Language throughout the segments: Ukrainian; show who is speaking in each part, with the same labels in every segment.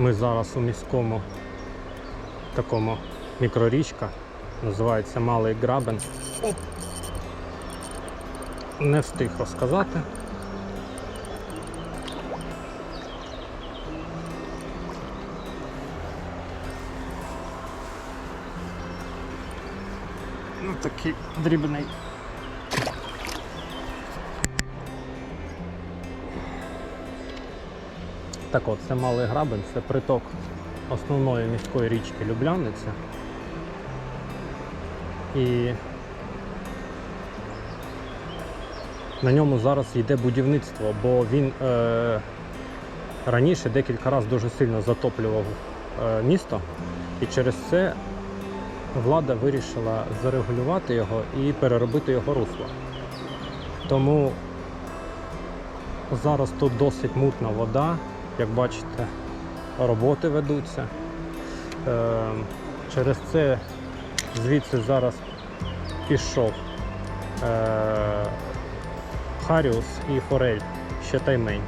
Speaker 1: Ми зараз у міському такому мікрорічка. Називається Малий Грабен. Не встиг розказати. Ну, такий дрібний. Так от, це Малий Грабин, це приток основної міської річки Любляниця. І на ньому зараз йде будівництво, бо він е, раніше декілька разів дуже сильно затоплював е, місто, і через це влада вирішила зарегулювати його і переробити його русло. Тому зараз тут досить мутна вода, як бачите, роботи ведуться. Е, через це звідси зараз пішов е, Харіус і Форель, ще таймень.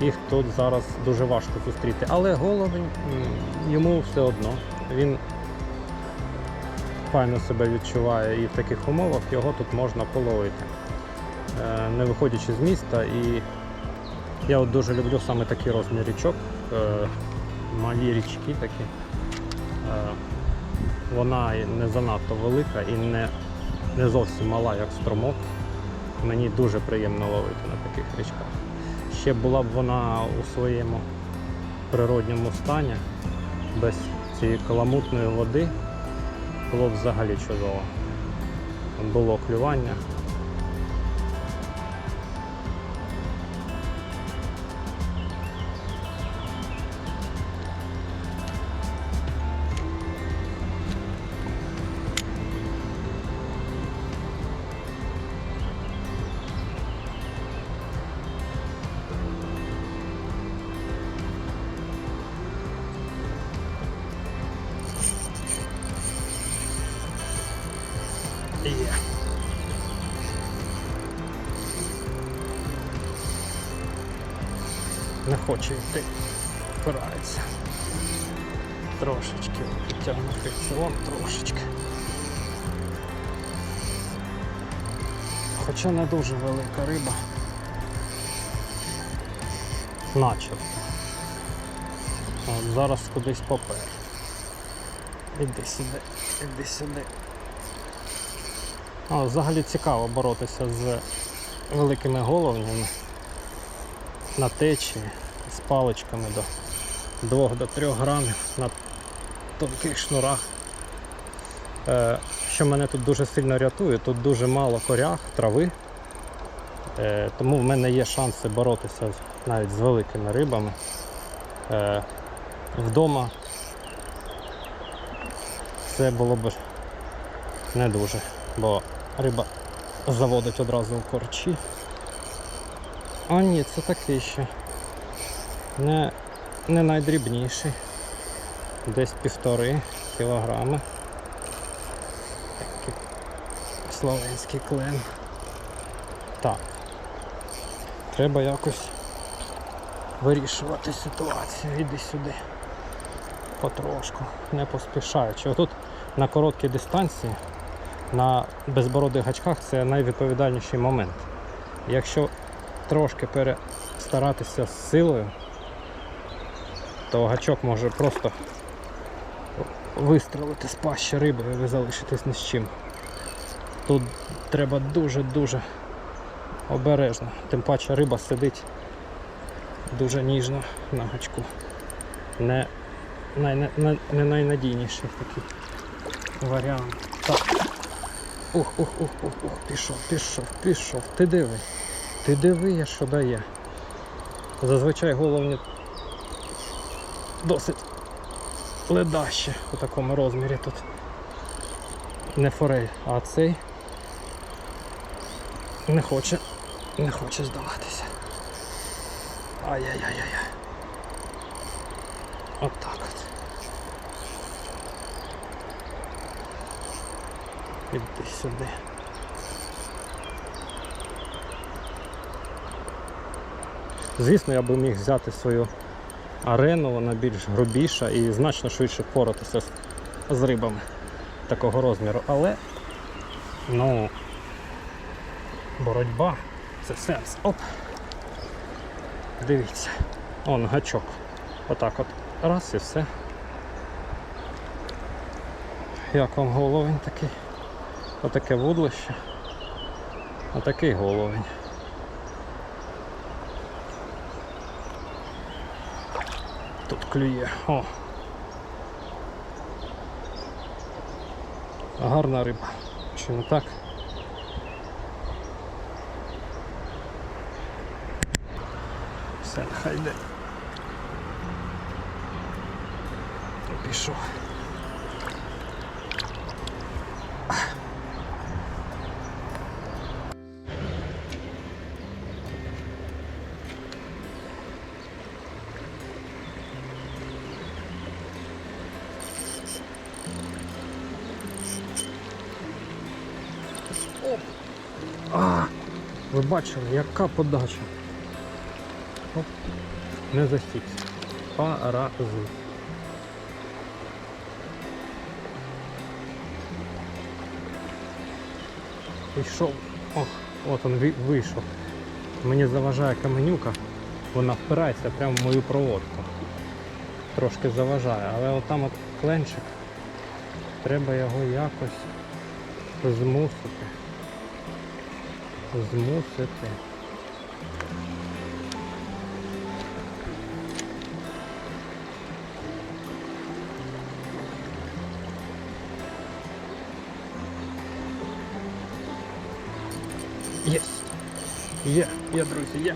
Speaker 1: Їх тут зараз дуже важко зустріти. Але головень йому все одно. Він файно себе відчуває і в таких умовах його тут можна половити, е, не виходячи з міста. І я от дуже люблю саме такий розмір річок, е, малі річки такі. Е, Вона не занадто велика і не, не зовсім мала, як струмок. Мені дуже приємно ловити на таких річках. Ще була б вона у своєму природньому стані, без цієї каламутної води, було б взагалі чудово. Було клювання. Хоче йти, впирається. Трошечки підтягну фрикціон, трошечки. Хоча не дуже велика риба. Начебто. От зараз кудись попер. Іди сюди, іди сюди. А, взагалі цікаво боротися з великими головнями на течії з паличками до 2 до 3 грамів на тонких шнурах. Е, що мене тут дуже сильно рятує, тут дуже мало корях, трави, е, тому в мене є шанси боротися навіть з великими рибами. Е, вдома це було б не дуже, бо риба заводить одразу в корчі. А ні, це такий ще. Не, не найдрібніший. Десь півтори кілограми. Словенський клен. Так. Треба якось вирішувати ситуацію. Іди сюди. Потрошку, не поспішаючи. Отут на короткій дистанції на безбородих гачках це найвідповідальніший момент. Якщо трошки перестаратися з силою, то гачок може просто вистрелити з пащі риби і ви залишитесь ні з чим. Тут треба дуже-дуже обережно. Тим паче риба сидить дуже ніжно на гачку. Не, най, не, не, найнадійніший такий варіант. Так. Ух, ух, ух, ух, ух, пішов, пішов, пішов. Ти диви. Ти диви, я що дає. Зазвичай головні досить ледаще у такому розмірі тут. Не форель, а цей не хоче, не хоче здаватися. Ай-яй-яй-яй. От так от. Іди сюди. Звісно, я би міг взяти свою арену, вона більш грубіша і значно швидше впоратися з, з рибами такого розміру. Але ну, боротьба це сенс. Оп. Дивіться. Он гачок. Отак от. Раз і все. Як вам головень такий? Отаке вудлище. Отакий головень. Клює. О. Гарна риба. Чи не так? Все, нехай йде. Пішов. Бачили, яка подача. Оп, не засікся. Парази. Пішов. Ох, от він вийшов. Мені заважає каменюка, вона впирається прямо в мою проводку. Трошки заважає, але отам от кленчик. Треба його якось змусити. Змусити. Є. Є, є, друзі, є.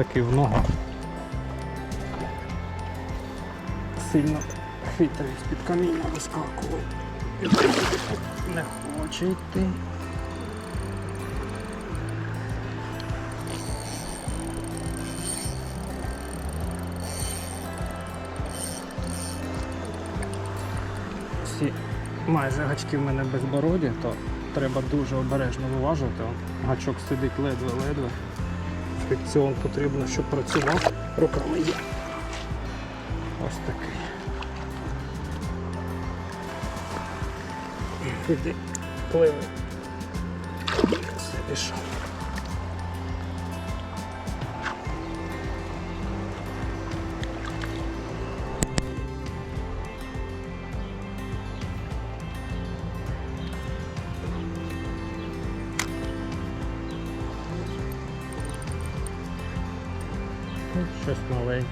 Speaker 1: Отакий в ногу. Сильно хитрий з-під каміння вискакував. Не хоче йти. Всі майже гачки в мене безбороді, то треба дуже обережно виважувати. Гачок сидить ледве-ледве. Фрикціон потрібно, щоб працював. Руками є. Ось такий. Іди, пливи. Все пішов.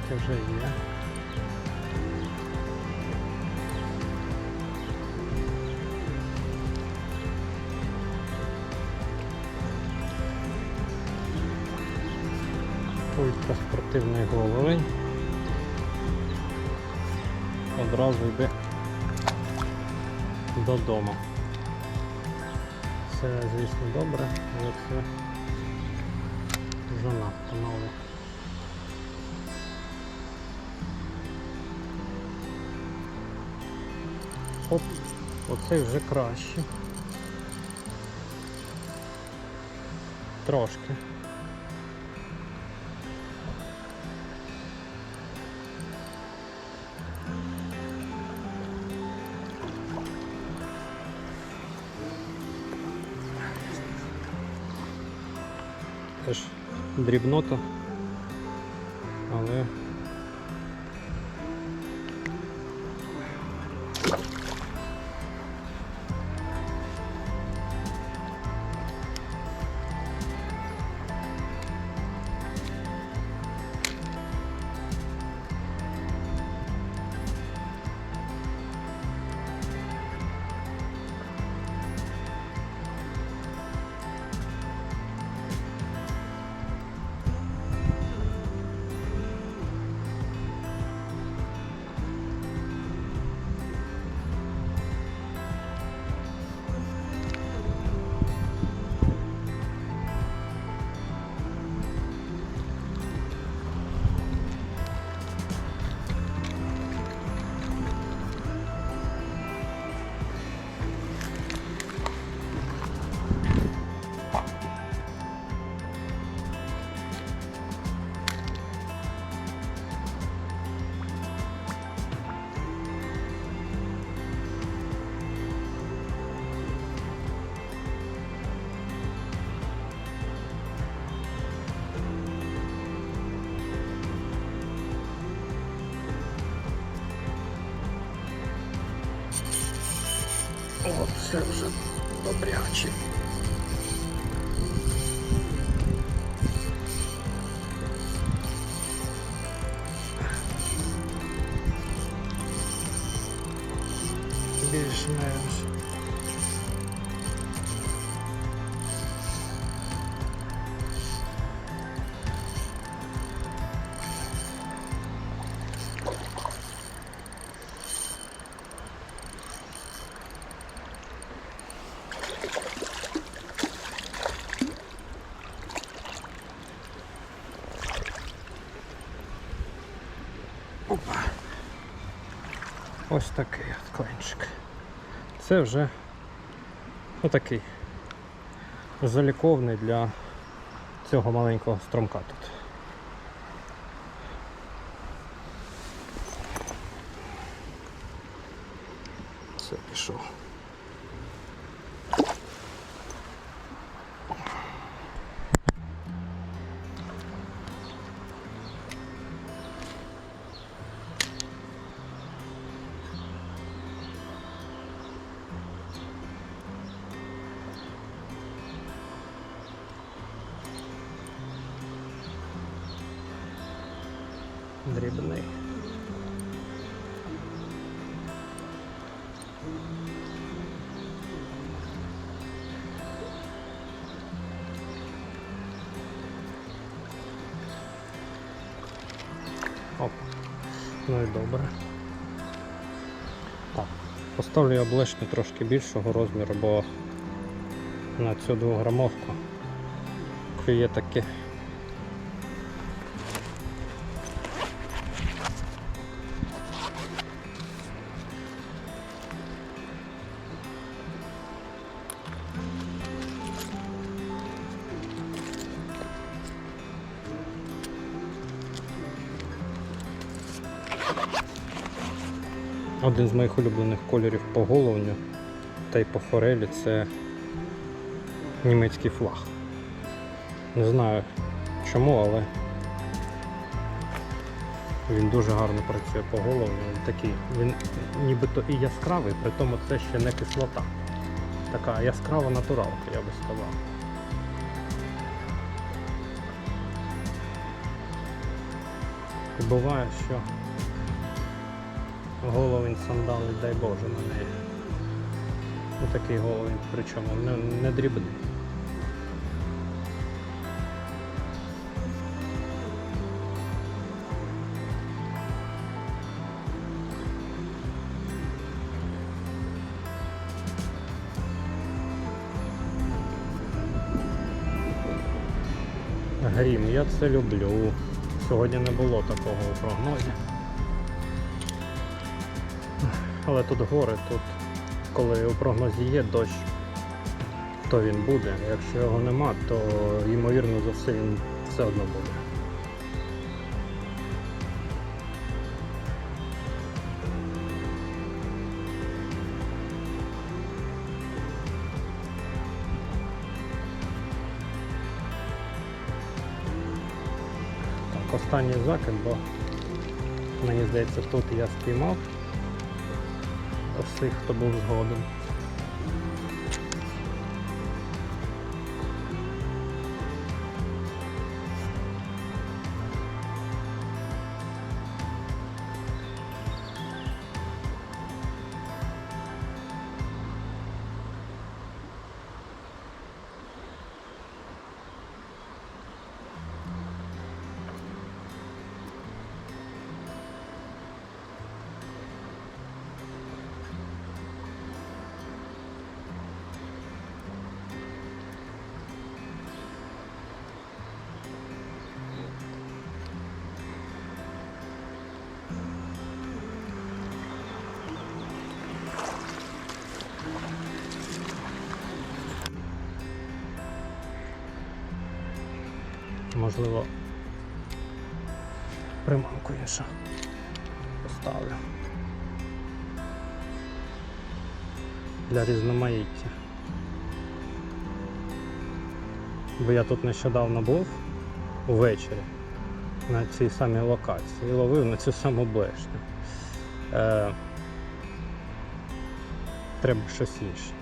Speaker 1: Маленьке вже є. Ультраспортивний головень. Одразу йде додому. Все, звісно, добре, але це вже надто нове. Оп, оцей вже краще. Трошки. Теж дрібнота, Ось такий от клинчик. Це вже отакий заліковний для цього маленького стромка тут. Все, пішов. Ну і добре. Так, поставлю я блешню трошки більшого розміру, бо на цю двограмовку є таке. Один з моїх улюблених кольорів по головню та й по форелі це німецький флаг. Не знаю чому, але він дуже гарно працює по головню. Він такий, він нібито і яскравий, при тому це ще не кислота. Така яскрава натуралка, я би сказав. Буває, що головень сандалить, дай Боже на неї. Такий головень, причому не, не дрібний. Грім, я це люблю. Сьогодні не було такого у прогнозі. Але тут гори, тут коли у прогнозі є дощ, то він буде. Якщо його нема, то ймовірно за все він все одно буде. Останній закид, бо мені здається тут я спіймав всіх, хто був згоден. Можливо, приманку іншу поставлю. Для різноманіття. Бо я тут нещодавно був увечері на цій самій локації і ловив на цю саму блешню. Е, треба щось інше.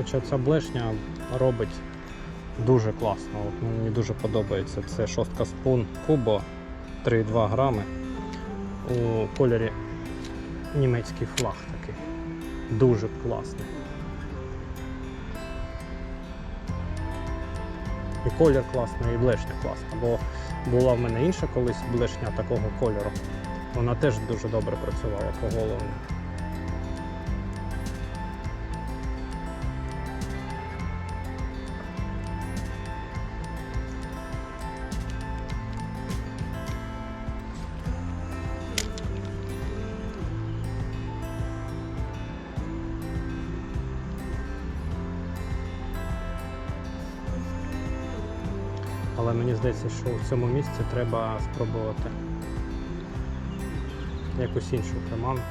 Speaker 1: Хоча ця блешня робить дуже класно. От мені дуже подобається. Це шостка спун Кубо 3,2 грами у кольорі німецький флаг такий. Дуже класний. І колір класний, і блешня класна. Бо була в мене інша колись блешня такого кольору. Вона теж дуже добре працювала по голову. Здається, що в цьому місці треба спробувати якусь іншу приманку.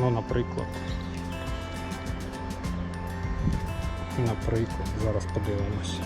Speaker 1: Ну, наприклад. Наприклад, зараз подивимося.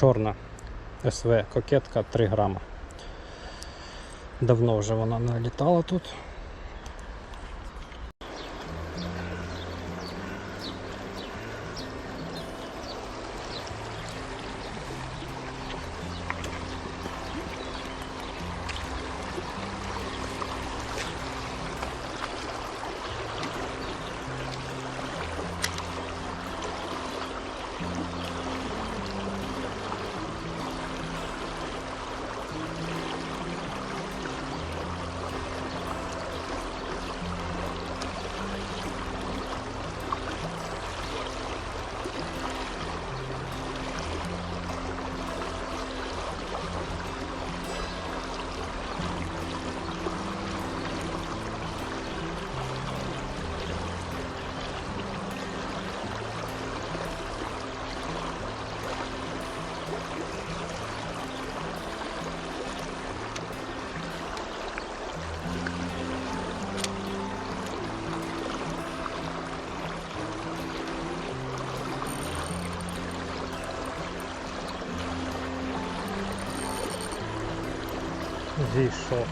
Speaker 1: Чорна СВ кокетка 3 грама. Давно вже вона не літала тут. Зійшов.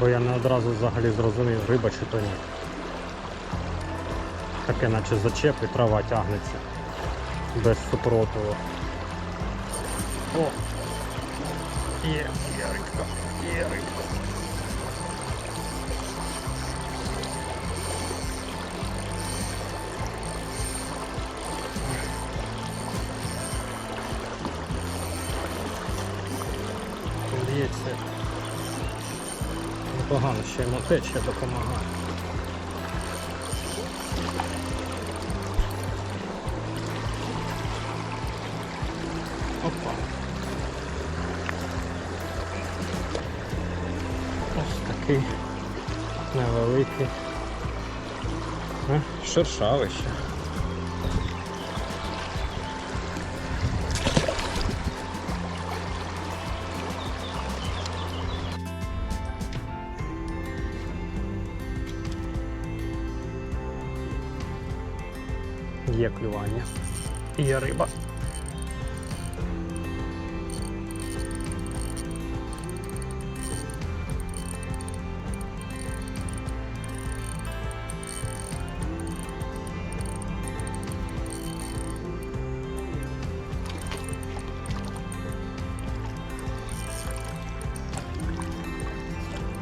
Speaker 1: Бо я не одразу взагалі зрозумів, риба чи то ні. Таке наче зачеп і трава тягнеться. Без супротиву. О! Є, є рибка, є рибка. Непогано ще йому течія допомагає. Опа. Ось такий невеликий. Е, Є риба.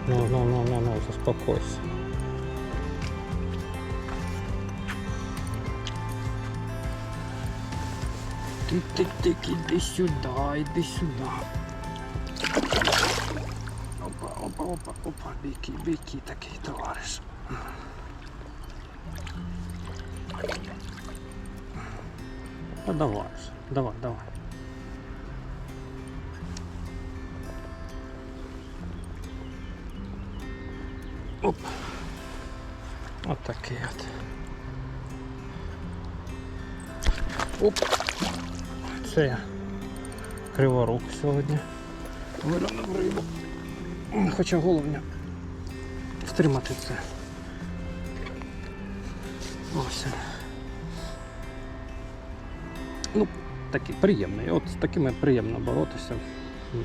Speaker 1: Ну, ну, ну, ну, ну, заспокойся. Тик-тик-тик, іди сюди, іди сюди. Опа, опа, опа, опа, бійки, бійки такий товариш. А давай давай, давай. Оп. От такий от. Оп. Це я криворук сьогодні. Виронив рибу. Хоча головне втримати це. Ось. Ну, такий приємний. От з такими приємно боротися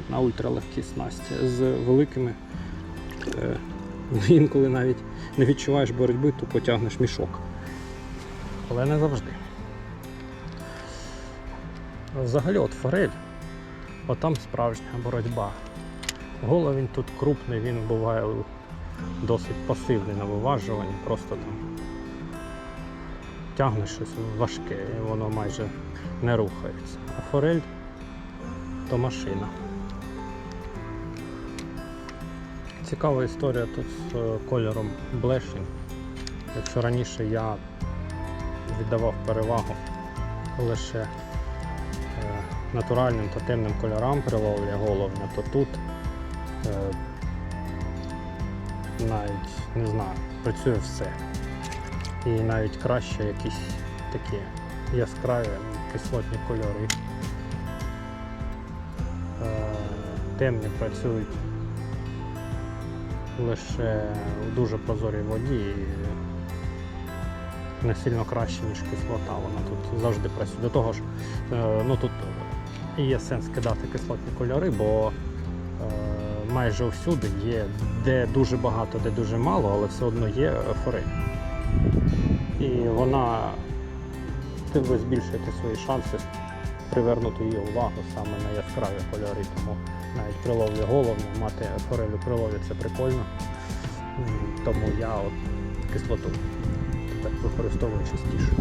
Speaker 1: на ультралегкій снасті. З великими е, інколи навіть не відчуваєш боротьби, то потягнеш мішок. Але не завжди. Взагалі, от форель, от там справжня боротьба. Головень тут крупний, він буває досить пасивний на виважуванні, просто там тягне щось важке, і воно майже не рухається. А форель то машина. Цікава історія тут з е, кольором блешень. Якщо раніше я віддавав перевагу лише натуральним та темним кольорам при ловлі головня, то тут е, навіть не знаю, працює все. І навіть краще якісь такі яскраві кислотні кольори. Е, Темні працюють лише у дуже прозорій воді і не сильно краще, ніж кислота. Вона тут завжди працює. До того ж, е, ну тут і є сенс кидати кислотні кольори, бо е, майже всюди є де дуже багато, де дуже мало, але все одно є форель. І вона тим ви збільшуєте свої шанси привернути її увагу саме на яскраві кольори. Тому навіть при ловлі головня мати форелю при лові це прикольно. Тому я от кислоту тепер використовую частіше.